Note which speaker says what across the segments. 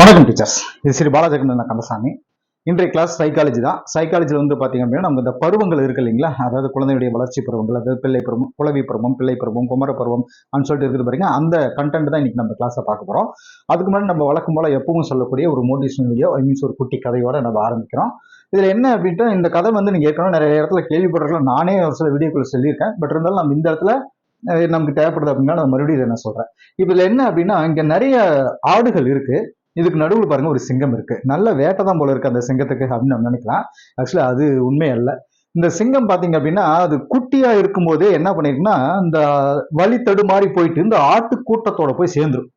Speaker 1: வணக்கம் டீச்சர்ஸ் இது ஸ்ரீ பாலாஜகண்ணன் கந்தசாமி. இன்றைய கிளாஸ் சைக்காலஜி தான். சைக்காலஜியில் வந்து பார்த்தீங்க அப்படின்னா நம்ம இந்த பருவங்கள் இருக்கு இல்லைங்களா? அதாவது குழந்தையுடைய வளர்ச்சி பருவங்கள் அதாவது பிள்ளை பருவம் குழவி பருவம் பிள்ளை பருவம் குமர பருவம் அப்படின்னு சொல்லிட்டு இருக்குது பாருங்க. அந்த கண்டென்ட் தான் இன்னைக்கு நம்ம கிளாஸை பார்க்க போகிறோம் அதுக்கு முன்னாடி நம்ம வழக்கம் போல் எப்பவும் சொல்லக்கூடிய ஒரு மோட்டிவேஷனல் வீடியோ ஐ மீன்ஸ் ஒரு குட்டி கதையோட நம்ம ஆரம்பிக்கிறோம். இதில் என்ன அப்படின்ட்டு இந்த கதை வந்து நீங்கள் ஏற்கனவே நிறைய இடத்துல கேள்விப்பட்டிருக்கலாம். நானே ஒரு சில வீடியோக்குள்ள சொல்லியிருக்கேன். பட் இருந்தாலும் நம்ம இந்த இடத்துல நமக்கு தேவைப்படுது அப்படின்னா நான் மறுபடியும் இதை நான் சொல்கிறேன் இப்போ இதில் என்ன அப்படின்னா இங்கே நிறைய ஆடுகள் இருக்குது இதுக்கு நடுவில் பாருங்க ஒரு சிங்கம் இருக்கு. நல்ல வேட்டை தான் போல இருக்கு அந்த சிங்கத்துக்கு அப்படின்னு நம்ம நினைக்கலாம். ஆக்சுவலா அது உண்மை அல்ல. இந்த சிங்கம் பாத்தீங்க அப்படின்னா அது குட்டியா இருக்கும்போதே என்ன பண்ணிருக்குன்னா இந்த வழி தடுமாறி போயிட்டு இந்த ஆட்டு கூட்டத்தோட போய் சேர்ந்துரும்.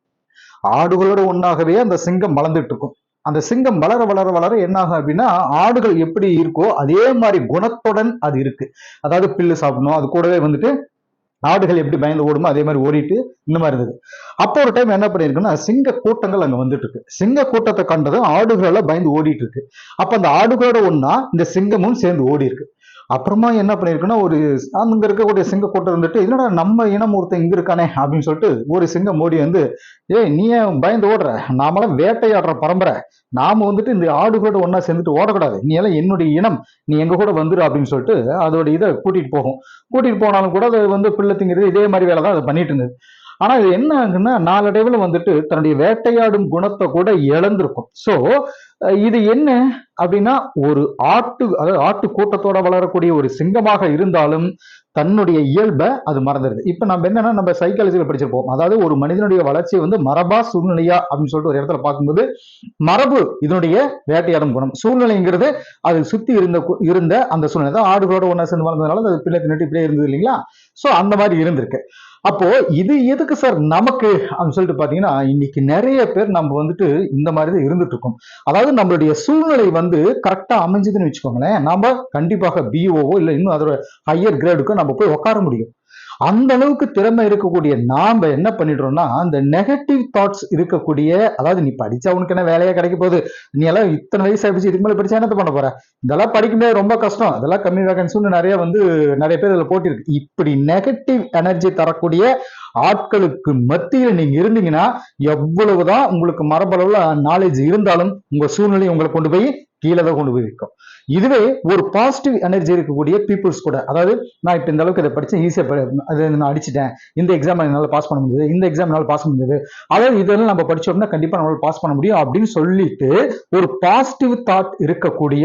Speaker 1: ஆடுகளோட ஒன்றாகவே அந்த சிங்கம் வளர்ந்துட்டு இருக்கும் அந்த சிங்கம் வளர வளர வளர என்ன ஆகும் அப்படின்னா ஆடுகள் எப்படி இருக்கோ அதே மாதிரி குணத்துடன் அது இருக்கு. அதாவது பில்லு சாப்பிடணும் அது கூடவே வந்துட்டு ஆடுகள் எப்படி பயந்து ஓடுமோ அதே மாதிரி ஓடிட்டு இந்த மாதிரி இருந்தது. அப்போ ஒரு டைம் என்ன பண்ணிருக்குன்னா சிங்க கூட்டங்கள் அங்க வந்துட்டு இருக்கு சிங்க கூட்டத்தை கண்டதும் ஆடுகளெல்லாம் பயந்து ஓடிட்டு இருக்கு அப்போ அந்த ஆடுகளோட ஒண்ணா இந்த சிங்கமும் சேர்ந்து ஓடி இருக்கு அப்புறமா என்ன பண்ணியிருக்குன்னா ஒரு அங்க இருக்கக்கூடிய சிங்க கூட்டம் இருந்துட்டு என்னடா நம்ம இனம் ஒருத்தன் இங்க இருக்கானே? அப்படின்னு சொல்லிட்டு ஒரு சிங்கம் மோடி வந்து ஏய் நீ ஏன் பயந்து ஓடுற? நாமெல்லாம் வேட்டையாடுற பரம்பரை. நாம வந்துட்டு இந்த ஆடுகளோட ஒன்றா சேர்ந்துட்டு ஓடக்கூடாது. நீ எல்லாம் என்னுடைய இனம். நீ எங்க கூட வந்துரு அப்படின்னு சொல்லிட்டு அதோட இதை கூட்டிட்டு போகும். கூட்டிட்டு போனாலும் கூட அது வந்து பிள்ளை திங்கிறது இதே மாதிரி வேலை தான் அது பண்ணிட்டு இருந்தது. ஆனா இது என்ன ஆகுன்னா நாளடைவில் வந்துட்டு தன்னுடைய வேட்டையாடும் குணத்தை கூட இழந்திருக்கும். ஸோ இது என்ன அப்படின்னா ஒரு ஆட்டு அதாவது ஆட்டு கூட்டத்தோட வளரக்கூடிய ஒரு சிங்கமாக இருந்தாலும் தன்னுடைய இயல்பை அது மறந்துடுது. இப்போ நம்ம என்னன்னா நம்ம சைக்காலஜியில் படிச்சிருப்போம். அதாவது ஒரு மனிதனுடைய வளர்ச்சி வந்து மரபா சூழ்நிலையா அப்படின்னு சொல்லிட்டு ஒரு இடத்துல பார்க்கும்போது மரபு இதனுடைய வேட்டையாடும் குணம். சூழ்நிலைங்கிறது அது சுத்தி இருந்த கு- இருந்த அந்த சூழ்நிலை. தான் ஆடுகளோட ஒன்றா சேர்ந்து வளர்ந்ததுனால அது பிள்ளை தின்னுட்டு இப்படியே இருந்தது இல்லைங்களா? ஸோ அந்த மாதிரி இருந்திருக்கு. அப்போ இது எதுக்கு சார் நமக்கு அப்படின்னு சொல்லிட்டு பாத்தீங்கன்னா இன்னைக்கு நிறைய பேர் நம்ம வந்துட்டு இந்த மாதிரி தான் இருந்துட்டு இருக்கோம் அதாவது நம்மளுடைய சூழ்நிலை வந்து கரெக்டா அமைஞ்சதுன்னு வச்சுக்கோங்களேன். நம்ம கண்டிப்பாக பிஓவோ இல்லை இன்னும் அதோட ஹையர் கிரேடுக்கோ நம்ம போய் உட்கார முடியும். அந்த அளவுக்கு திறமை இருக்கக்கூடிய நாம என்ன பண்ணிடுறோம்னா அந்த நெகட்டிவ் தாட்ஸ் இருக்கக்கூடிய அதாவது நீ படிச்சா உனக்கு என்ன வேலையா கிடைக்க போகுது? நீ எல்லாம் இத்தனை வயசு ஆயிடுச்சு இதுக்கு மேலே படிச்சா என்ன பண்ண போற? இதெல்லாம் படிக்கும்போது ரொம்ப கஷ்டம். அதெல்லாம் கம்மி வேகன்சின்னு நிறைய வந்து நிறைய பேர் இதுல போட்டிருக்கு. இப்படி நெகட்டிவ் எனர்ஜி தரக்கூடிய ஆட்களுக்கு மத்தியில் நீங்க இருந்தீங்கன்னா எவ்வளவுதான் உங்களுக்கு மரபளவுல நாலேஜ் இருந்தாலும் உங்க சூழ்நிலையை உங்களை கொண்டு போய் கீழே தான் கொண்டு போய் வைக்கும். இதுவே ஒரு பாசிட்டிவ் எனர்ஜி இருக்கக்கூடிய பீப்புள்ஸ் கூட அதாவது நான் இப்போ இந்த அளவுக்கு இதை படித்தேன் ஈஸியாக அது நான் அடிச்சிட்டேன். இந்த எக்ஸாம் என்னால் பாஸ் பண்ண முடியுது இந்த எக்ஸாம் என்னால் பாஸ் பண்ண முடியுது அதாவது இதெல்லாம் நம்ம படிச்சோம்னா கண்டிப்பாக நம்மளால பாஸ் பண்ண முடியும் அப்படின்னு சொல்லிட்டு ஒரு பாசிட்டிவ் தாட் இருக்கக்கூடிய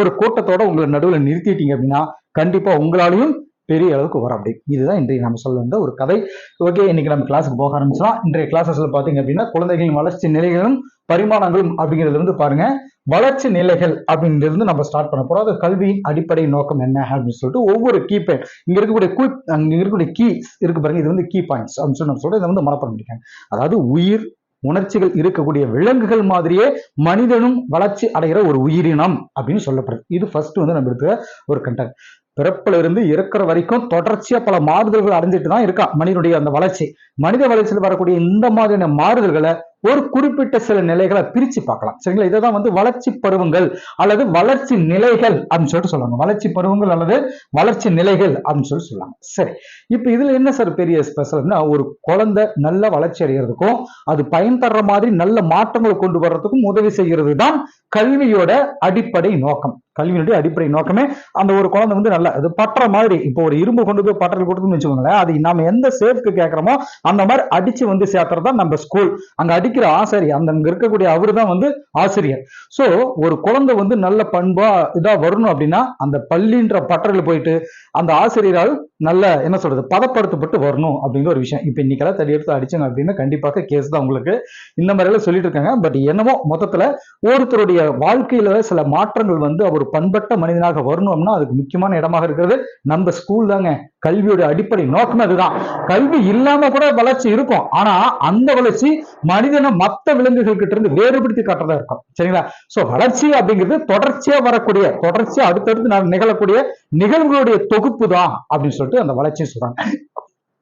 Speaker 1: ஒரு கூட்டத்தோட உங்களை நடுவில் நிறுத்திட்டீங்க அப்படின்னா கண்டிப்பா உங்களாலையும் பெரிய அளவுக்கு வரும் அப்படி. இதுதான் இன்றைக்கு நம்ம சொல்ல வந்த ஒரு கதை. ஓகே இன்னைக்கு நம்ம கிளாஸுக்கு போக ஆரம்பிச்சலாம். இன்றைய கிளாஸஸ்ல பாத்தீங்க அப்படின்னா குழந்தைகளின் வளர்ச்சி நிலைகளும் பரிமாணங்களும் அப்படிங்கிறது வந்து பாருங்க வளர்ச்சி நிலைகள் அப்படின்றது இருந்து நம்ம ஸ்டார்ட் பண்ண போறோம். அது கல்வியின் அடிப்படை நோக்கம் என்ன அப்படின்னு சொல்லிட்டு ஒவ்வொரு கீ பாயிண்ட் இங்க இருக்கக்கூடிய கூ அங்க இருக்கக்கூடிய கீ இருக்கு பாருங்க. இது வந்து கீ பாயிண்ட்ஸ் அப்படின்னு சொல்லி நம்ம சொல்றோம். இதை வந்து மனப்பட முடியாது அதாவது உயிர் உணர்ச்சிகள் இருக்கக்கூடிய விலங்குகள் மாதிரியே மனிதனும் வளர்ச்சி அடைகிற ஒரு உயிரினம் அப்படின்னு சொல்லப்படுது. இது ஃபர்ஸ்ட் வந்து நம்ம எடுக்கிற ஒரு கண்டென்ட் பிறப்புல இருந்து இருக்கிற வரைக்கும் தொடர்ச்சியா பல மாறுதல்கள் அடைஞ்சிட்டு தான் இருக்கான். மனிதனுடைய அந்த வளர்ச்சி. மனித வளர்ச்சியில் வரக்கூடிய இந்த மாதிரியான மாறுதல்களை ஒரு குறிப்பிட்ட சில நிலைகளை பிரிச்சு பார்க்கலாம். சரிங்களா? இதை தான் வந்து வளர்ச்சி பருவங்கள் அல்லது வளர்ச்சி நிலைகள் அப்படின்னு சொல்லிட்டு சொல்லுவாங்க. வளர்ச்சி பருவங்கள் அல்லது வளர்ச்சி நிலைகள் அப்படின்னு சொல்லி சொல்லுவாங்க. சரி. இப்போ இதுல என்ன சார் பெரிய ஸ்பெஷல்னா ஒரு குழந்தை நல்ல வளர்ச்சி அடைகிறதுக்கும் அது பயன் தர்ற மாதிரி நல்ல மாற்றங்களை கொண்டு வர்றதுக்கும் உதவி செய்கிறது தான் கல்வியோட அடிப்படை நோக்கம். கல்வியினுடைய அடிப்படை நோக்கமே அந்த ஒரு குழந்தை வந்து நல்ல அது பற்ற மாதிரி இப்போ ஒரு இரும்பு கொண்டு போய் பற்றல் கொடுத்துன்னு வச்சுக்கோங்களேன் அது நாம எந்த சேஃப்க்கு கேட்கறோமோ அந்த மாதிரி அடிச்சு வந்து சேர்த்துறது தான் நம்ம ஸ்கூல் அங்க படிக்கிற ஆசிரியர் அந்த அங்க இருக்கக்கூடிய அவரு தான் வந்து ஆசிரியர். சோ ஒரு குழந்தை வந்து நல்ல பண்பா இதா வரணும் அப்படின்னா அந்த பள்ளின்ற பட்டறையில போயிட்டு அந்த ஆசிரியரால் நல்ல என்ன சொல்றது பதப்படுத்தப்பட்டு வரணும் அப்படிங்கிற ஒரு விஷயம். இப்போ இன்னைக்கெல்லாம் தடி எடுத்து அடிச்சாங்க அப்படின்னா கண்டிப்பாக கேஸ் தான் உங்களுக்கு. இந்த மாதிரிலாம் சொல்லிட்டு இருக்காங்க. பட் என்னமோ மொத்தத்துல ஒருத்தருடைய வாழ்க்கையில சில மாற்றங்கள் வந்து அவர் பண்பட்ட மனிதனாக வரணும்னா அதுக்கு முக்கியமான இடமாக இருக்கிறது நம்ம ஸ்கூல் தாங்க. கல்வியோட அடிப்படை நோக்கம் அதுதான். கல்வி இல்லாம கூட வளர்ச்சி இருக்கும். ஆனா அந்த வளர்ச்சி மனிதனை மத்த விலங்குகள் கிட்ட இருந்து வேறுபடுத்தி காட்டுறதா இருக்கும். சரிங்களா? சோ வளர்ச்சி அப்படிங்கிறது தொடர்ச்சியா வரக்கூடிய தொடர்ச்சியா அடுத்தடுத்து நிகழக்கூடிய நிகழ்வுகளுடைய தொகுப்பு தான் அப்படின்னு சொல்லிட்டு அந்த வளர்ச்சியை சொல்றாங்க.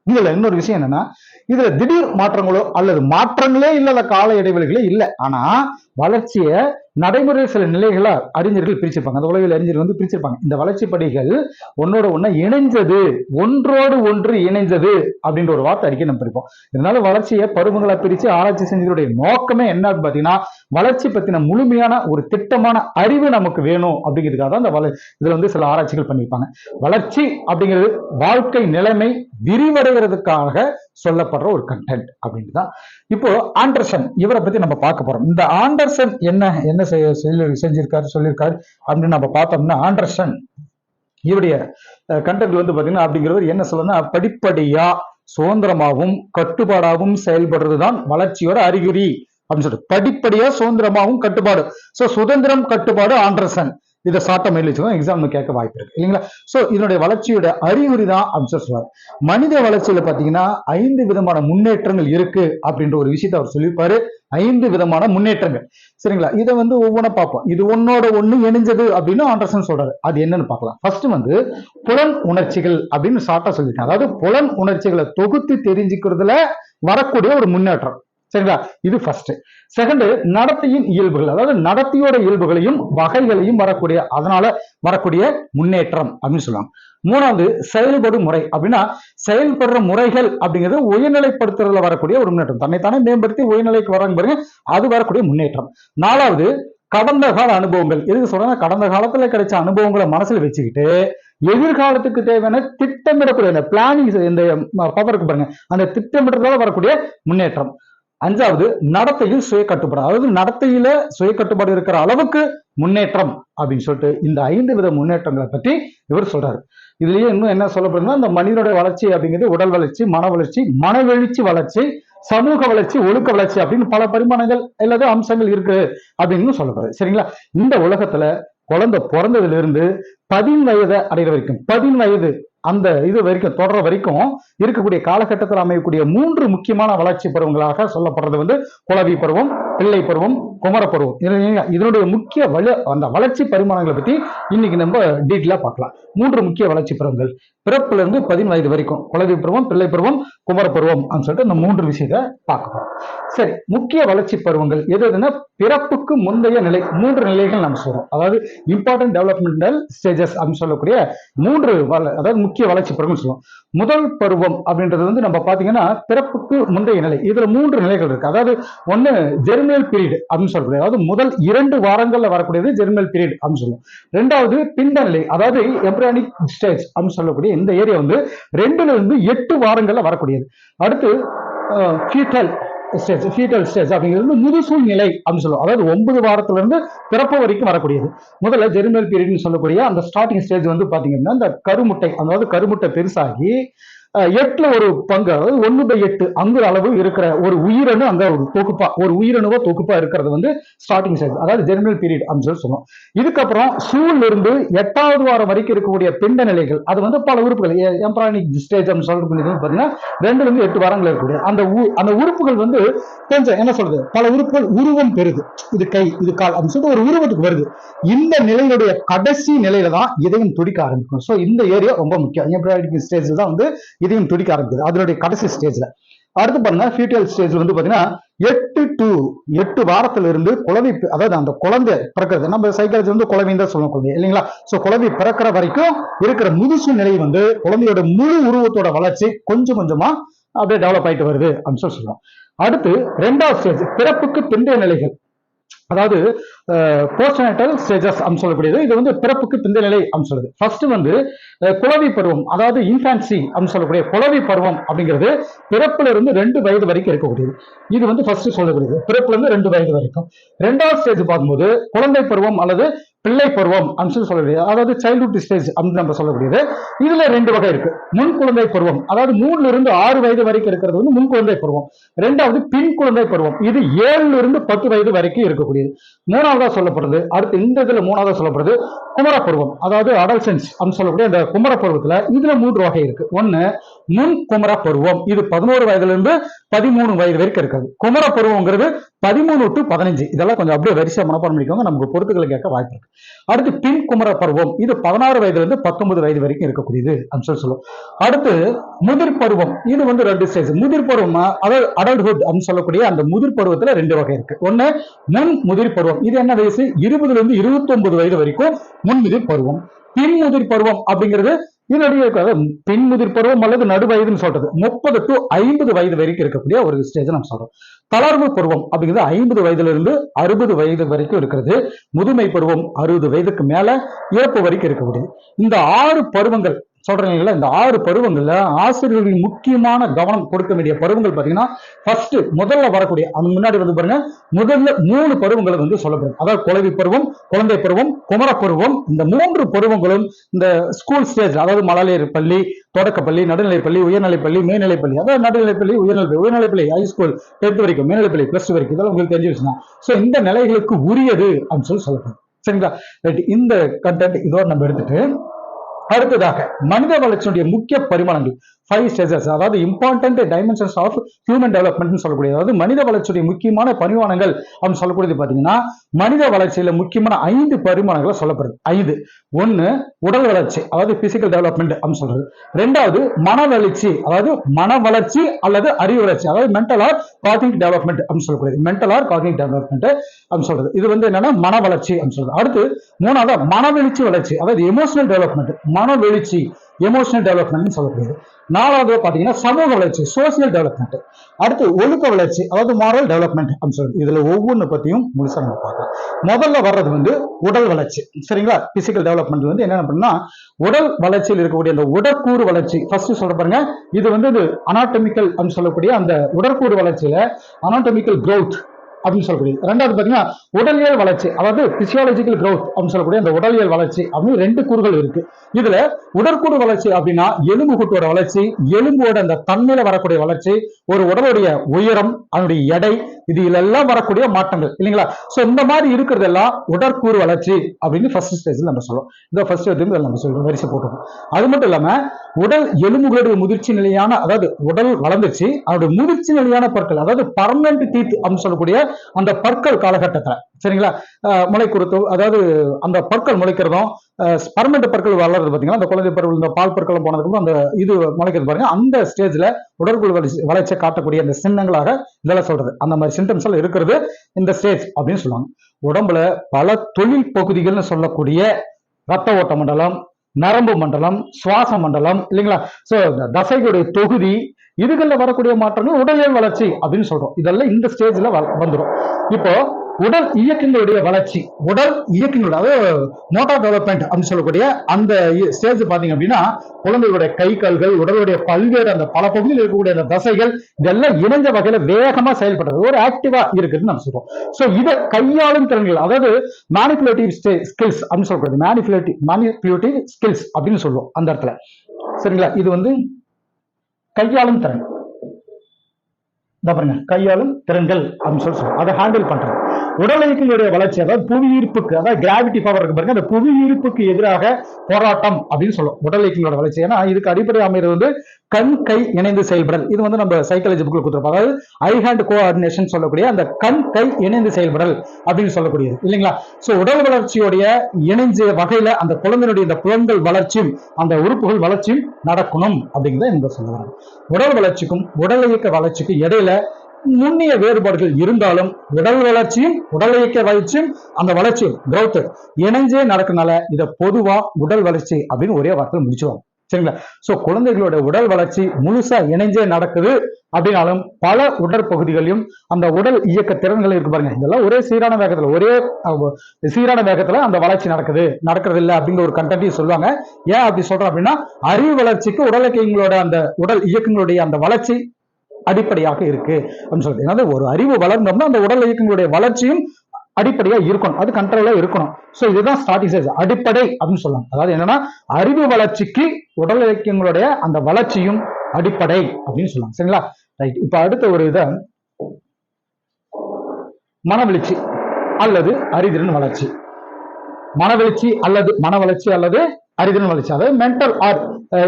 Speaker 1: இதுல இன்னொரு விஷயம் என்னன்னா இதுல திடீர் மாற்றங்களோ அல்லது மாற்றங்களே இல்ல கால இடைவெளிகளே இல்லை. ஆனா வளர்ச்சியை நடைமுறையில் சில நிலைகளை அறிஞர்கள் பிரிச்சிருப்பாங்க. அந்த உலகில் அறிஞர்கள் வந்து பிரிச்சிருப்பாங்க. இந்த வளர்ச்சி படிகள் ஒன்னோட ஒண்ணு இணைஞ்சது ஒன்றோடு ஒன்று இணைஞ்சது அப்படின்ற ஒரு வார்த்தை அடிக்க நம்ம இருப்போம் இதனால வளர்ச்சியை பருவங்களை பிரிச்சு ஆராய்ச்சி செஞ்சதுடைய நோக்கமே என்ன பார்த்தீங்கன்னா பாத்தீங்கன்னா வளர்ச்சி பத்தின முழுமையான ஒரு திட்டமான அறிவு நமக்கு வேணும் அப்படிங்கிறதுக்காக தான் அந்த வள இதுல வந்து சில ஆராய்ச்சிகள் பண்ணியிருப்பாங்க. வளர்ச்சி அப்படிங்கிறது வாழ்க்கை நிலைமை விரிவடைகிறதுக்காக சொல்லப்படுற ஒரு கண்டென்ட் அப்படின்ட்டு தான் இப்போ ஆண்டர்சன் இவரை பத்தி நம்ம பார்க்க போறோம். இந்த ஆண்டர்சன் என்ன என்ன செய்ய செஞ்சிருக்காரு சொல்லியிருக்காரு அப்படின்னு நம்ம பார்த்தோம்னா ஆண்டர்சன் இவருடைய கண்டென்ட் வந்து பாத்தீங்கன்னா அப்படிங்கிறவர் என்ன சொல்லணும்னா படிப்படியா சுதந்திரமாகவும் கட்டுப்பாடாகவும் செயல்படுறதுதான் வளர்ச்சியோட அறிகுறி அப்படின்னு சொல்லிட்டு படிப்படியா சுதந்திரமாகவும் கட்டுப்பாடு. சோ சுதந்திரம் கட்டுப்பாடு ஆண்டர்சன். இதை சாட்டம் எழுதி வச்சுக்கோங்க எக்ஸாம்ல கேட்க வாய்ப்பு இருக்கு. இல்லைங்களா? சோ இதனுடைய வளர்ச்சியோட அறிகுறி தான் அப்படின்னு சொல்றாரு. மனித வளர்ச்சியில பாத்தீங்கன்னா ஐந்து விதமான முன்னேற்றங்கள் இருக்கு அப்படின்ற ஒரு விஷயத்தை அவர் சொல்லியிருப்பாரு. ஐந்து விதமான முன்னேற்றங்கள். சரிங்களா? இதை வந்து ஒவ்வொன்றா பார்ப்போம். இது ஒன்னோட ஒண்ணு இணைஞ்சது அப்படின்னு ஆண்டர்சன் சொல்றாரு. அது என்னன்னு பார்க்கலாம். ஃபர்ஸ்ட் வந்து புலன் உணர்ச்சிகள் அப்படின்னு ஷார்ட்டா சொல்லியிருக்காங்க. அதாவது புலன் உணர்ச்சிகளை தொகுத்து தெரிஞ்சுக்கிறதுல வரக்கூடிய ஒரு முன்னேற்றம். சரிங்களா? இது ஃபர்ஸ்ட் செகண்ட் நடத்தையின் இயல்புகள். அதாவது நடத்தியோட இயல்புகளையும் வகைகளையும் வரக்கூடிய அதனால வரக்கூடிய முன்னேற்றம் அப்படின்னு சொல்லுவாங்க. மூணாவது செயல்படும் முறை. அப்படின்னா செயல்படுற முறைகள் அப்படிங்கிறது உயர்நிலைப்படுத்துறதுல வரக்கூடிய ஒரு முன்னேற்றம். தன்னைத்தானே மேம்படுத்தி உயர்நிலைக்கு வராங்க பாருங்க அது வரக்கூடிய முன்னேற்றம். நாலாவது கடந்த கால அனுபவங்கள். எதுக்கு சொல்றேன்னா கடந்த காலத்துல கிடைச்ச அனுபவங்களை மனசுல வச்சுக்கிட்டு எதிர்காலத்துக்கு தேவையான திட்டமிடக்கூடிய இந்த பிளானிங் இந்த பவருக்கு பாருங்க. அந்த திட்டமிடுறதால வரக்கூடிய முன்னேற்றம். அஞ்சாவது நடத்தையில் சுய கட்டுப்பாடு அதாவது நடத்தையில சுய கட்டுப்பாடு இருக்கிற அளவுக்கு முன்னேற்றம் அப்படின்னு சொல்லிட்டு இந்த ஐந்து வித முன்னேற்றங்களை பற்றி இவர் சொல்றாரு. இதுலயே இன்னும் என்ன சொல்லப்படுதுன்னா இந்த மனிதனுடைய வளர்ச்சி அப்படிங்கிறது உடல் வளர்ச்சி மன வளர்ச்சி மனவெழுச்சி வளர்ச்சி சமூக வளர்ச்சி ஒழுக்க வளர்ச்சி அப்படின்னு பல பரிமாணங்கள் எல்லாத்தையும் அம்சங்கள் இருக்கு அப்படின்னு சொல்லப்படுது. சரிங்களா? இந்த உலகத்துல குழந்தை பிறந்ததுல இருந்து பதின் வயதை அடைகிற வரைக்கும் பதின் வயது அந்த இது வரைக்கும் தொடர வரைக்கும் இருக்கக்கூடிய காலகட்டத்தில் அமையக்கூடிய மூன்று முக்கியமான வளர்ச்சி பருவங்களாக சொல்லப்படுறது வந்து குலவி பருவம் பிள்ளை பருவம் குமர பருவம். இதனுடைய முக்கிய வலு அந்த வளர்ச்சி பரிமாணங்களை பத்தி இன்னைக்கு நம்ம டீட்டெயிலாக பார்க்கலாம். மூன்று முக்கிய வளர்ச்சி பருவங்கள். பிறப்புல இருந்து பதின் வரைக்கும் குழந்தை பருவம் பிள்ளை பருவம் குமர பருவம் அப்படின்னு சொல்லிட்டு இந்த மூன்று விஷயத்தை பார்க்கணும் சரி முக்கிய வளர்ச்சி பருவங்கள் எது எதுன்னா பிறப்புக்கு முந்தைய நிலை மூன்று நிலைகள் நம்ம சொல்றோம். அதாவது இம்பார்ட்டன்ட் டெவலப்மெண்டல் ஸ்டேஜஸ் அப்படின்னு சொல்லக்கூடிய மூன்று அதாவது முக்கிய வளர்ச்சி பருவம் சொல்லுவோம். முதல் பருவம் அப்படின்றது வந்து நம்ம பாத்தீங்கன்னா பிறப்புக்கு முந்தைய நிலை இதுல மூன்று நிலைகள் இருக்கு. அதாவது ஒண்ணு ஜெர்மினல் பீரியட் அப்படின்னு சொல்லக்கூடிய அதாவது முதல் இரண்டு வாரங்கள்ல வரக்கூடியது ஜெர்மினல் பீரியட் அப்படின்னு சொல்லுவோம். ரெண்டாவது பிண்ட நிலை அதாவது எம்பிரானிக் ஸ்டேஜ் அப்படின்னு சொல்லக்கூடிய இந்த ஏரியா வந்து ரெண்டுல இருந்து எட்டு வாரங்கள்ல வரக்கூடியது. அடுத்து ஃபீட்டல் ஸ்டேஜ் ஃபீட்டல் ஸ்டேஜ் அப்படிங்கிறது வந்து முதுசூழ் நிலை அப்படின்னு சொல்லுவோம். அதாவது ஒன்பது வாரத்துல இருந்து பிறப்பு வரைக்கும் வரக்கூடியது. முதல்ல ஜெர்மினல் பீரியட்னு சொல்லக்கூடிய அந்த ஸ்டார்டிங் ஸ்டேஜ் வந்து பாத்தீங்கன்னா இந்த கருமுட்டை அதாவது கருமுட்டை பெருசாகி எட்டுல ஒரு பங்கு அதாவது ஒன்று பை எட்டு அங்கு அளவு இருக்கிற ஒரு உயிரணு அங்க ஒரு தொகுப்பா ஒரு உயிரணுவா தொகுப்பா இருக்கிறது வந்து ஸ்டார்டிங் சைஸ் அதாவது ஜெர்மினல் பீரியட் அப்படின்னு சொல்லி சொல்லுவோம் இதுக்கப்புறம் சூழ்ல இருந்து எட்டாவது வாரம் வரைக்கும் இருக்கக்கூடிய பிண்ட நிலைகள் அது வந்து பல உறுப்புகள் எம்ப்ரானிக் ஸ்டேஜ் அப்படின்னு சொல்றது பார்த்தீங்கன்னா பாத்தீங்கன்னா ரெண்டுல இருந்து எட்டு வாரங்கள் இருக்கக்கூடிய அந்த உ- அந்த உறுப்புகள் வந்து கொஞ்சம் என்ன சொல்றது பல உறுப்புகள் உருவம் பெறுது. இது கை இது கால் அப்படின்னு சொல்லிட்டு ஒரு உருவத்துக்கு வருது. இந்த நிலையினுடைய கடைசி நிலையில தான் இதயம் துடிக்க ஆரம்பிக்கும். ஸோ இந்த ஏரியா ரொம்ப முக்கியம். எம்ப்ராய்டிங் ஸ்டேஜ் தான் வந்து இதையும் துடிக்க ஆரம்பிக்குது. அதனுடைய கடைசி ஸ்டேஜ்ல அடுத்து பாருங்க ஃபீட்டல் ஸ்டேஜ் வந்து பாத்தீங்கன்னா எட்டு டு எட்டு வாரத்துல இருந்து குழந்தை அதாவது அந்த குழந்தை பிறக்கிறது. நம்ம சைக்காலஜி வந்து குழந்தைன்னு தான் சொல்லுவோம் குழந்தை இல்லைங்களா? சோ குழந்தை பிறக்கிற வரைக்கும் இருக்கிற முதுசு நிலை வந்து குழந்தையோட முழு உருவத்தோட வளர்ச்சி கொஞ்சம் கொஞ்சமா அப்படியே டெவலப் ஆயிட்டு வருது. அப்படின்னு சொல்லி சொல்லுவோம் அடுத்து ரெண்டாவது ஸ்டேஜ் பிறப்புக்கு பிந்தைய நிலைகள். அதாவது போஸ்டனேட்டல் ஸ்டேஜஸ் அப்படின்னு சொல்லக்கூடியது. இது வந்து பிறப்புக்கு பிந்தைய நிலை அப்படின்னு சொல்லுது ஃபர்ஸ்ட் வந்து குழவி பருவம் அதாவது இன்ஃபான்சி அப்படின்னு சொல்லக்கூடிய குழவி பருவம் அப்படிங்கிறது பிறப்புல இருந்து ரெண்டு வயது வரைக்கும் இருக்கக்கூடியது. இது வந்து ஃபர்ஸ்ட் சொல்லக்கூடியது. பிறப்புல இருந்து ரெண்டு வயது வரைக்கும். ரெண்டாவது ஸ்டேஜ் பார்க்கும்போது குழந்தை பருவம் அல்லது பிள்ளை பருவம் அப்படின்னு சொல்லி சொல்லக்கூடியது அதாவது சைல்ட்ஹுட் ஸ்டேஜ் அப்படின்னு நம்ம சொல்லக்கூடியது. இதுல ரெண்டு வகை இருக்கு. முன் குழந்தை பருவம் அதாவது மூணுல இருந்து ஆறு வயது வரைக்கும் இருக்கிறது வந்து முன் குழந்தை பருவம் ரெண்டாவது பின் குழந்தை பருவம் இது ஏழுல இருந்து பத்து வயது வரைக்கும் இருக்கக்கூடியது. மூணாவதா சொல்லப்படுறது அடுத்து இந்த இதுல மூணாவதா சொல்லப்படுறது குமர பருவம் அதாவது அடல்சன்ஸ் அப்படின்னு சொல்லக்கூடிய அந்த குமர பருவத்துல இதுல மூன்று வகை இருக்கு. ஒண்ணு முன் குமர பருவம் இது பதினோரு வயதுல இருந்து பதிமூணு வயது வரைக்கும் இருக்காது. குமர பருவங்கிறது பதிமூணு டு பதினஞ்சு. இதெல்லாம் கொஞ்சம் அப்படியே வரிசையா மனப்பாடம் பண்ணிக்கோங்க. நமக்கு பொறுத்துக்களை கேட்க வாய்ப்பு இருக்கு. அடுத்து பின் குமர பருவம். இது பதினாறு வயதுல இருந்து பத்தொன்பது வயது வரைக்கும் இருக்கக்கூடியது அப்படின்னு சொல்லி சொல்லுவோம். அடுத்து முதிர் பருவம். இது வந்து ரெண்டு ஸ்டேஜ் முதிர் பருவம் அதாவது அடல்ட்ஹுட் அப்படின்னு சொல்லக்கூடிய அந்த முதிர் பருவத்துல ரெண்டு வகை இருக்கு. ஒண்ணு முன் முதிர் பருவம். இது என்ன வயசு? இருபதுல இருந்து இருபத்தி ஒன்பது வயது வரைக்கும் முன் முதிர் பருவம். பின் முதிர் பருவம் அப்படிங்கிறது இதனுடைய பின்முதிர் முதிர் பருவம் அல்லது நடு வயதுன்னு சொல்றது. முப்பது டு ஐம்பது வயது வரைக்கும் இருக்கக்கூடிய ஒரு ஸ்டேஜ் நம்ம சொல்றோம். தளர்வு பருவம் அப்படிங்கிறது ஐம்பது வயதுல இருந்து அறுபது வயது வரைக்கும் இருக்கிறது. முதுமை பருவம் அறுபது வயதுக்கு மேல இறப்பு வரைக்கும் இருக்கக்கூடியது. இந்த ஆறு பருவங்கள் சொல்றீங்களா இந்த ஆறு பருவங்கள்ல ஆசிரியர்களின் முக்கியமான கவனம் கொடுக்க வேண்டிய பருவங்கள் பாத்தீங்கன்னா ஃபர்ஸ்ட் முதல்ல வரக்கூடிய அந்த முன்னாடி வந்து பாருங்க முதல்ல மூணு பருவங்கள் வந்து சொல்லப்படும் அதாவது குழவி பருவம் குழந்தை பருவம் குமர பருவம் இந்த மூன்று பருவங்களும் இந்த ஸ்கூல் ஸ்டேஜ் அதாவது மழலையர் பள்ளி தொடக்கப்பள்ளி நடுநிலைப்பள்ளி உயர்நிலைப்பள்ளி மேல்நிலைப்பள்ளி அதாவது நடுநிலைப்பள்ளி உயர்நிலைப்பள்ளி உயர்நிலைப்பள்ளி ஹை ஸ்கூல் டென்த் வரைக்கும் மேல்நிலைப்பள்ளி பிளஸ் டூ வரைக்கும். இதெல்லாம் உங்களுக்கு தெரிஞ்சு வச்சுதான் ஸோ இந்த நிலைகளுக்கு உரியது அப்படின்னு சொல்லி சொல்லப்படும் சரிங்களா? ரைட் இந்த கண்டென்ட் இதோட நம்ம எடுத்துட்டு அடுத்ததாக மனித வளர்ச்சியுடைய முக்கிய பரிமாணங்கள். ஃபைவ் ஸ்டேஜஸ் அதாவது இம்பார்ட்டன்ட் டைமென்ஷன்ஸ் ஆஃப் ஹியூமன் டெவலப்மெண்ட்னு சொல்லக்கூடிய அதாவது மனித வளர்ச்சியுடைய முக்கியமான பரிமாணங்கள் அப்படின்னு சொல்லக்கூடியது பார்த்தீங்கன்னா மனித வளர்ச்சியில் முக்கியமான ஐந்து பரிமாணங்களை சொல்லப்படுது. ஐந்து. ஒன்று உடல் வளர்ச்சி அதாவது பிசிக்கல் டெவலப்மெண்ட் அப்படின்னு சொல்றது. ரெண்டாவது மன வளர்ச்சி அதாவது மன வளர்ச்சி அல்லது அறிவு வளர்ச்சி அதாவது மென்டல் ஆர் காகினிக் டெவலப்மெண்ட் அப்படின்னு சொல்லக்கூடியது. மென்டல் ஆர் காகினிக் டெவலப்மெண்ட் அப்படின்னு சொல்றது. இது வந்து என்னன்னா மன வளர்ச்சி அப்படின்னு சொல்றது. அடுத்து மூணாவது மனவெளிச்சி வளர்ச்சி அதாவது எமோஷனல் டெவலப்மெண்ட் மனவெளிச்சி எமோஷனல் டெவலப்மெண்ட் சொல்லக்கூடியது நாலாவது பார்த்தீங்கன்னா சமூக வளர்ச்சி சோசியல் டெவலப்மெண்ட் அடுத்து ஒழுக்க வளர்ச்சி அதாவது மாரல் டெவலப்மெண்ட் அப்படின்னு சொல்றது. இதுல ஒவ்வொன்று பத்தியும் முழுசாக நம்ம பார்க்கலாம். முதல்ல வர்றது வந்து உடல் வளர்ச்சி. சரிங்களா? பிசிக்கல் டெவலப்மெண்ட் வந்து என்ன பண்ணா உடல் வளர்ச்சியில் இருக்கக்கூடிய அந்த உடற்கூறு வளர்ச்சி. ஃபர்ஸ்ட் சொல்ற பாருங்க. இது வந்து இது அனாட்டமிக்கல் அப்படின்னு சொல்லக்கூடிய அந்த உடற்கூறு வளர்ச்சியில அனாட்டமிக்கல் க்ரோத் அப்படின்னு சொல்லக்கூடியது. ரெண்டாவது பாத்தீங்கன்னா உடலியல் வளர்ச்சி அதாவது பிசியாலஜிக்கல் growth அப்படின்னு சொல்லக்கூடிய அந்த உடலியல் வளர்ச்சி அப்படின்னு ரெண்டு கூறுகள் இருக்கு. இதுல உடற்கூறு வளர்ச்சி அப்படின்னா எலும்பு கூட்டோட வளர்ச்சி எலும்போட அந்த தன்மையில வரக்கூடிய வளர்ச்சி ஒரு உடலுடைய உயரம் அதனுடைய எடை இது எல்லாம் வரக்கூடிய மாற்றங்கள் இல்லைங்களா? சோ இந்த மாதிரி இருக்கிறதெல்லாம் உடற்கூறு வளர்ச்சி அப்படின்னு ஃபர்ஸ்ட் ஸ்டேஜ்ல நம்ம சொல்லுவோம் இந்த ஃபர்ஸ்ட் வந்து நம்ம சொல்லுவோம் வரிசை போட்டுருவோம் அது மட்டும் இல்லாம உடல் எலும்புகளுடைய முதிர்ச்சி நிலையான அதாவது உடல் வளர்ந்துச்சு அதோட முதிர்ச்சி நிலையான பற்கள் அதாவது பர்மனன்ட் டீத் அப்படின்னு சொல்லக்கூடிய அந்த பற்கள் காலகட்டத்துல சரிங்களா? முளை குருத்து அதாவது அந்த பற்கள் முளைக்கிறதும் ஸ்பர்மெண்ட் பற்கள் வளர்றது பார்த்தீங்கன்னா அந்த குழந்தை பருவம் இந்த பால் பற்கள் போனதுக்கு அந்த இது முளைக்கிறது பாருங்க. அந்த ஸ்டேஜ்ல உடற்குள் வளர்ச்சி வளர்ச்சியை காட்டக்கூடிய அந்த சின்னங்களாக இதெல்லாம் சொல்றது. அந்த மாதிரி சிம்டம்ஸ் எல்லாம் இருக்கிறது இந்த ஸ்டேஜ் அப்படின்னு சொல்லுவாங்க. உடம்புல பல தொழில் பகுதிகள்னு சொல்லக்கூடிய ரத்த ஓட்ட மண்டலம் நரம்பு மண்டலம் சுவாச மண்டலம் இல்லைங்களா? சோ தசைகளுடைய தொகுதி இதுகளில் வரக்கூடிய மாற்றங்கள் உடலியல் வளர்ச்சி அப்படின்னு சொல்றோம். இதெல்லாம் இந்த ஸ்டேஜ்ல வந்துடும் இப்போ உடல் இயக்கங்களுடைய வளர்ச்சி உடல் இயக்கங்களோட அதாவது மோட்டார் டெவலப்மெண்ட் அப்படின்னு சொல்லக்கூடிய அந்த ஸ்டேஜ் பாத்தீங்க அப்படின்னா குழந்தைகளுடைய கை கால்கள் உடலுடைய பல்வேறு அந்த பல பகுதியில் இருக்கக்கூடிய அந்த தசைகள் இதெல்லாம் இணைஞ்ச வகையில வேகமா செயல்படுறது. ஒரு ஆக்டிவா இருக்குதுன்னு நம்ம சொல்றோம். சோ இதை கையாளும் திறன்கள் அதாவது மேனிபுலேட்டிவ் ஸ்கில்ஸ் அப்படின்னு சொல்லக்கூடிய மேனிபுலேட்டிவ் மேனிபுலேட்டிவ் ஸ்கில்ஸ் அப்படின்னு சொல்லுவோம் அந்த இடத்துல. சரிங்களா? இது வந்து கையாளும் திறன். பாருங்க கையாளும் திறன்கள் அப்படின்னு சொல்லி சொல்லுவோம் அதை ஹேண்டில் பண்றது உடல் இயக்கங்களுடைய வளர்ச்சி அதாவது புவி ஈர்ப்புக்கு அதாவது கிராவிட்டி பவர் இருக்கு பாருங்க அந்த புவி ஈர்ப்புக்கு எதிராக போராட்டம் அப்படின்னு சொல்லுவோம். உடல் இயக்கங்களோட வளர்ச்சி. ஏன்னா இதுக்கு அடிப்படை அமைகிறது வந்து கண் கை இணைந்து செயல்படல். இது வந்து நம்ம சைக்காலஜி புக்கில் கொடுத்துருப்போம். அதாவது ஐ ஹேண்ட் கோஆர்டினேஷன் சொல்லக்கூடிய அந்த கண் கை இணைந்து செயல்படல் அப்படின்னு சொல்லக்கூடியது. இல்லைங்களா? ஸோ உடல் வளர்ச்சியோடைய இணைஞ்ச வகையில அந்த குழந்தையுடைய இந்த புலன்கள் வளர்ச்சியும் அந்த உறுப்புகள் வளர்ச்சியும் நடக்கணும் அப்படிங்கிறத இந்த சொல்ல வராங்க உடல் வளர்ச்சிக்கும் உடல் இயக்க வளர்ச்சிக்கும் இடையில நுண்ணிய வேறுபாடுகள் இருந்தாலும் உடல் வளர்ச்சியும் உடல் இயக்க வளர்ச்சியும் அந்த வளர்ச்சியும் கிரௌத் இணைஞ்சே நடக்கனால இதை பொதுவா உடல் வளர்ச்சி அப்படின்னு ஒரே வார்த்தை முடிச்சுவாங்க சரிங்களா? சோ குழந்தைகளோட உடல் வளர்ச்சி முழுசா இணைஞ்சே நடக்குது அப்படின்னாலும் பல உடற்பகுதிகளையும் அந்த உடல் இயக்க திறன்கள் இருக்கு பாருங்க. இதெல்லாம் ஒரே சீரான வேகத்துல ஒரே சீரான வேகத்துல அந்த வளர்ச்சி நடக்குது. நடக்கிறது இல்லை அப்படிங்கிற ஒரு கண்டென்ட்டையும் சொல்லுவாங்க. ஏன் அப்படி சொல்றோம் அப்படின்னா அறிவு வளர்ச்சிக்கு உடல் இயக்கங்களோட அந்த உடல் இயக்கங்களுடைய அந்த வளர்ச்சி அடிப்படையாக இருக்கு அப்படின்னு சொல்றது. அதாவது ஒரு அறிவு வளர்ந்தோம்னா அந்த உடல் இயக்கங்களுடைய வளர்ச்சியும் அடிப்படையா இருக்கணும். அது கண்ட்ரோலா இருக்கணும். சோ இதுதான் ஸ்டார்டிங் அடிப்படை அப்படின்னு சொல்லலாம். அதாவது என்னன்னா அறிவு வளர்ச்சிக்கு உடல் இயக்கங்களுடைய அந்த வளர்ச்சியும் அடிப்படை அப்படின்னு சொல்லலாம். சரிங்களா? ரைட் இப்ப அடுத்த ஒரு இதை மனவெளிச்சி அல்லது அறிதிறன் வளர்ச்சி. மனவெளிச்சி அல்லது மன வளர்ச்சி அல்லது அறிதிறன் வளர்ச்சி அதாவது மென்டல் ஆர்ட்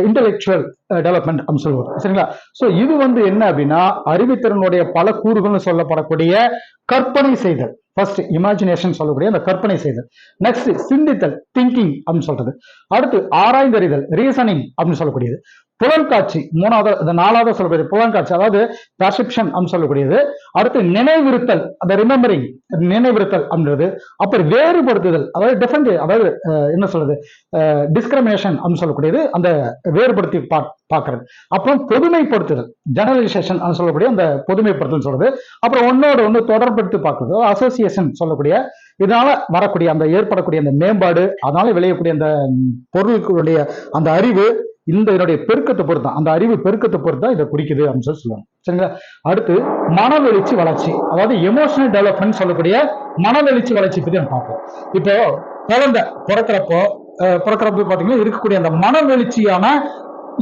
Speaker 1: இன்டலெக்சுவல் டெவலப்மெண்ட் அப்படின்னு சொல்லுவோம் சரிங்களா? ஸோ இது வந்து என்ன அப்படின்னா அறிவுத்திறனுடைய பல கூறுகள்னு சொல்லப்படக்கூடிய கற்பனை செய்தல். ஃபர்ஸ்ட் இமேஜினேஷன் சொல்லக்கூடிய அந்த கற்பனை செய்தல். நெக்ஸ்ட் சிந்தித்தல் திங்கிங் அப்படின்னு சொல்றது. அடுத்து ஆராய்ந்தறிதல் ரீசனிங் அப்படின்னு சொல்லக்கூடியது. புலன்காட்சி மூணாவது நாலாவது சொல்லக்கூடிய புலன்காட்சி அதாவது பர்செப்ஷன் அப்படின்னு சொல்லக்கூடியது. அடுத்து நினைவிருத்தல் அந்த ரிமெம்பரிங் நினைவிருத்தல் அப்படின்றது. அப்புறம் வேறுபடுத்துதல் அதாவது டிஃபரெண்ட் அதாவது என்ன சொல்றது டிஸ்கிரிமினேஷன் அப்படின்னு சொல்லக்கூடியது அந்த வேறுபடுத்தி பா பார்க்கறது. அப்புறம் பொதுமைப்படுத்துதல் ஜெனரலைசேஷன் சொல்லக்கூடிய அந்த பொதுமைப்படுத்தல் சொல்றது. அப்புறம் ஒன்னோட ஒன்று தொடர்படுத்தி பார்க்கறது அசோசியேஷன் சொல்லக்கூடிய இதனால வரக்கூடிய அந்த ஏற்படக்கூடிய அந்த மேம்பாடு அதனால விளையக்கூடிய அந்த ம், அந்த அறிவு இந்த இதனுடைய பெருக்கத்தை பொறுத்தான் அந்த அறிவு பெருக்கத்தை பொறுத்தா இதை குறிக்குது அப்படின்னு சொல்லி சொல்லுவாங்க. சரிங்களா? அடுத்து மனவெளிச்சி வளர்ச்சி. அதாவது எமோஷனல் டெவலப்மெண்ட் சொல்லக்கூடிய மனவெளிச்சி வளர்ச்சி பத்தி நம்ம பார்ப்போம். இப்போ குழந்தை பிறக்கிறப்போ பிறக்கிறப்போ பாத்தீங்கன்னா இருக்கக்கூடிய அந்த மனவெளிச்சியான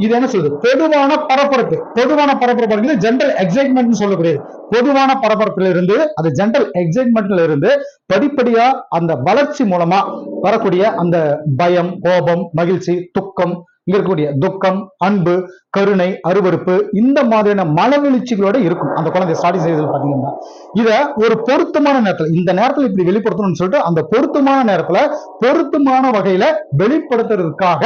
Speaker 1: இது என்ன சொல்றது? பொதுவான பரபரப்பு. பொதுவான பரபரப்பு ஜென்ரல் எக்ஸைட்மெண்ட் சொல்லக்கூடியது. பொதுவான பரபரப்புல இருந்து அது ஜென்ரல் எக்ஸைட்மெண்ட்ல இருந்து படிப்படியா அந்த வளர்ச்சி மூலமா வரக்கூடிய அந்த பயம் கோபம் மகிழ்ச்சி துக்கம் இங்க இருக்கக்கூடிய துக்கம் அன்பு கருணை அருவருப்பு இந்த மாதிரியான மனவெளிச்சிகளோட இருக்கும். அந்த குழந்தை ஸ்டாடி செய்தது பாத்தீங்கன்னா இத ஒரு பொருத்தமான நேரத்துல இந்த நேரத்துல இப்படி வெளிப்படுத்தணும்னு சொல்லிட்டு அந்த பொருத்தமான நேரத்துல பொருத்தமான வகையில வெளிப்படுத்துறதுக்காக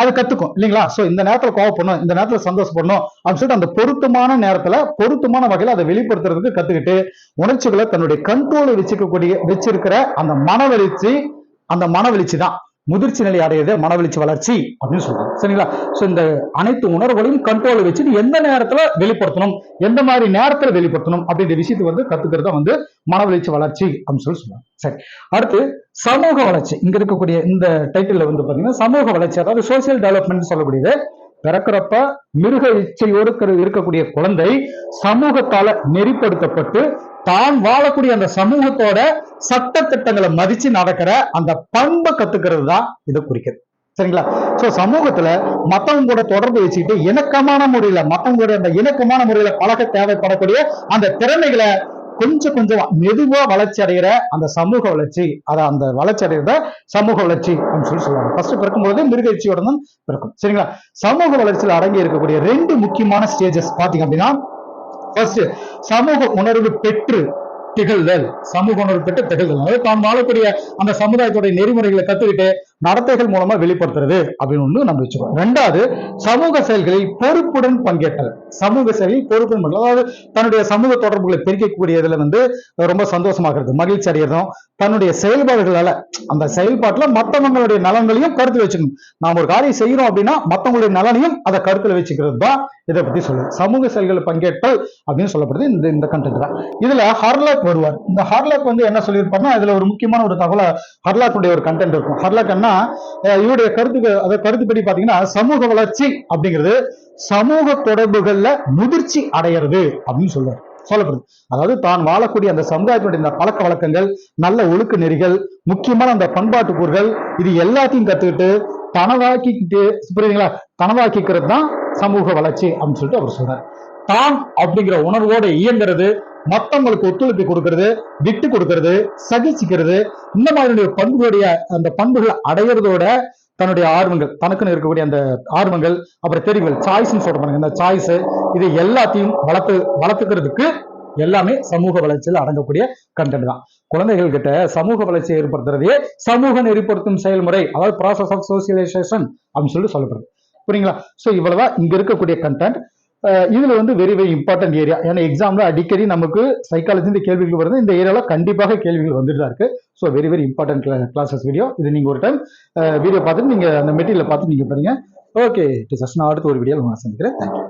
Speaker 1: அது கத்துக்கும். இல்லைங்களா? சோ இந்த நேரத்துல கோவப்படணும் இந்த நேரத்துல சந்தோஷப்படணும் அப்படின்னு சொல்லிட்டு அந்த பொருத்தமான நேரத்துல பொருத்தமான வகையில அதை வெளிப்படுத்துறதுக்கு கத்துக்கிட்டு உணர்ச்சிகளை தன்னுடைய கண்ட்ரோலை வச்சுக்கக்கூடிய வச்சிருக்கிற அந்த மனவெளிச்சி அந்த மனவெளிச்சி தான் முதிர்ச்சி நிலை அடையிறது மனவெளிச்சி வளர்ச்சி அப்படின்னு சொல்றாங்க சரிங்களா? சோ இந்த அனைத்து உணர்வுகளையும் கண்ட்ரோல் வச்சுட்டு எந்த நேரத்துல வெளிப்படுத்தணும்? எந்த மாதிரி நேரத்துல வெளிப்படுத்தணும்? அப்படின்ற விஷயத்தை வந்து கத்துக்கிறது வந்து மனவெளிச்சி வளர்ச்சி அப்படின்னு சொல்லி சொல்லுவாங்க சரி. அடுத்து சமூக வளர்ச்சி. இங்க இருக்கக்கூடிய இந்த டைட்டில் வந்து பாத்தீங்கன்னா சமூக வளர்ச்சி அதாவது சோசியல் டெவலப்மெண்ட் சொல்லக்கூடியது பிறக்கிறப்ப மிருக இச்சையோடு இருக்கக்கூடிய குழந்தை சமூகத்தால நெறிப்படுத்தப்பட்டு தான் வாழக்கூடிய அந்த சமூகத்தோட சட்ட திட்டங்களை மதிச்சு நடக்கிற அந்த பண்பை கத்துக்கிறது தான் இதை குறிக்குது சரிங்களா? சோ சமூகத்துல மத்தவங்க கூட தொடர்பு வச்சுக்கிட்டு இணக்கமான முறையில மத்தவங்க கூட அந்த இணக்கமான முறையில பழக தேவைப்படக்கூடிய அந்த திறமைகளை கொஞ்சம் கொஞ்சம் மெதுவா வளர்ச்சி அடைகிற அந்த சமூக வளர்ச்சி அத அந்த வளர்ச்சி அடைகிறத சமூக வளர்ச்சி அப்படின்னு சொல்லி சொல்லுவாங்க. ஃபர்ஸ்ட் பிறக்கும்போது மிருகச்சியோட தான் பிறக்கும். சரிங்களா? சமூக வளர்ச்சியில் அடங்கி இருக்கக்கூடிய ரெண்டு முக்கியமான ஸ்டேஜஸ் பாத்தீங்க அப்படின்னா ஃபர்ஸ்ட் சமூக உணர்வு பெற்று திகழ்தல். சமூக உணர்வு பெற்று திகழ்தல். அதாவது தான் வாழக்கூடிய அந்த சமுதாயத்துடைய நெறிமுறைகளை கத்துக்கிட்டு நடத்தைகள் மூலமா வெளிப்படுத்துறது அப்படின்னு ஒண்ணு நம்ம வச்சுக்கோம் ரெண்டாவது சமூக செயல்களில் பொறுப்புடன் பங்கேற்றல் சமூக செயலில் பொறுப்புடன் அதாவது தன்னுடைய சமூக தொடர்புகளை பெருக்கக்கூடியதுல வந்து ரொம்ப சந்தோஷமாகிறது மகிழ்ச்சி அடைகிறதும் தன்னுடைய செயல்பாடுகளால அந்த செயல்பாட்டுல மற்றவங்களுடைய நலன்களையும் கருத்தில் வச்சுக்கணும். நாம் ஒரு காரியம் செய்யறோம் அப்படின்னா மற்றவங்களுடைய நலனையும் அதை கருத்தில் வச்சுக்கிறது தான் இதை பத்தி சொல்லுது. சமூக செயல்களில் பங்கேற்றல் அப்படின்னு சொல்லப்படுது இந்த இந்த கண்டென்ட் தான். இதுல ஹர்லாக் வருவார். இந்த ஹர்லாக் வந்து என்ன சொல்லியிருப்பாருன்னா இதுல ஒரு முக்கியமான ஒரு தகவலை ஹர்லாக்குடைய ஒரு கண்டென்ட் இருக்கும். ஹர்லாக் என்ன? அஹ் இவருடைய கருத்துக்கு அதை கருத்துப்படி பாத்தீங்கன்னா சமூக வளர்ச்சி அப்படிங்கிறது சமூக தொடர்புகள்ல முதிர்ச்சி அடையிறது அப்படின்னு சொல்றாரு. சொல்லப்படுது. அதாவது தான் வாழக்கூடிய அந்த சமுதாயத்தினுடைய இந்த பழக்க வழக்கங்கள் நல்ல ஒழுக்க நெறிகள் முக்கியமான அந்த பண்பாட்டு கூறுகள் இது எல்லாத்தையும் கத்துக்கிட்டு தனதாக்கிக்கிட்டு புரியுதுங்களா? தனதாக்கிக்கிறது தான் சமூக வளர்ச்சி அப்படின்னு சொல்லிட்டு அவர் சொல்றாரு. தான் அப்படிங்கிற உணர்வோட இயங்குறது மத்தவங்களுக்கு ஒத்துழைப்பு கொடுக்கறது விட்டு கொடுக்கறது சகிச்சிக்கிறது இந்த மாதிரி பண்புகளுடைய அந்த பண்புகள் அடையிறதோட தன்னுடைய ஆர்வங்கள் தனக்குன்னு இருக்கக்கூடிய அந்த ஆர்வங்கள் அப்புறம் தெரிவுகள் சாய்ஸ்னு சொல்றாங்க இந்த சாய்ஸ் இது எல்லாத்தையும் வளர்த்து வளர்த்துக்கிறதுக்கு எல்லாமே சமூக வளர்ச்சியில் அடங்கக்கூடிய கண்டென்ட் தான். குழந்தைகள் கிட்ட சமூக வளர்ச்சியை ஏற்படுத்துறதே சமூக நெறிப்படுத்தும் செயல்முறை அதாவது ப்ராசஸ் ஆஃப் சோசியலைசேஷன் அப்படின்னு சொல்லிட்டு சொல்லப்படுது. புரியுங்களா? ஸோ இவ்வளவுதான் இங்க இருக்கக்கூடிய கண்டென்ட் இதுல வந்து வெரி வெரி இம்பார்ட்டன்ட் ஏரியா ஏன்னா எக்ஸாம்ல அடிக்கடி நமக்கு சைக்காலஜி இந்த கேள்விகள் வருது. இந்த ஏரியால கண்டிப்பாக கேள்விகள் வந்துட்டு தான் இருக்கு. So very very important classes video இது நீங்க ஒரு டைம் வீடியோ பார்த்துட்டு நீங்க அந்த மெட்டீரியல் பார்த்து நீங்க பாருங்க ஓகே டீச்சர்ஸ் நான் அடுத்த ஒரு வீடியோவில் உங்களை சந்திக்கிறேன். தேங்க்யூ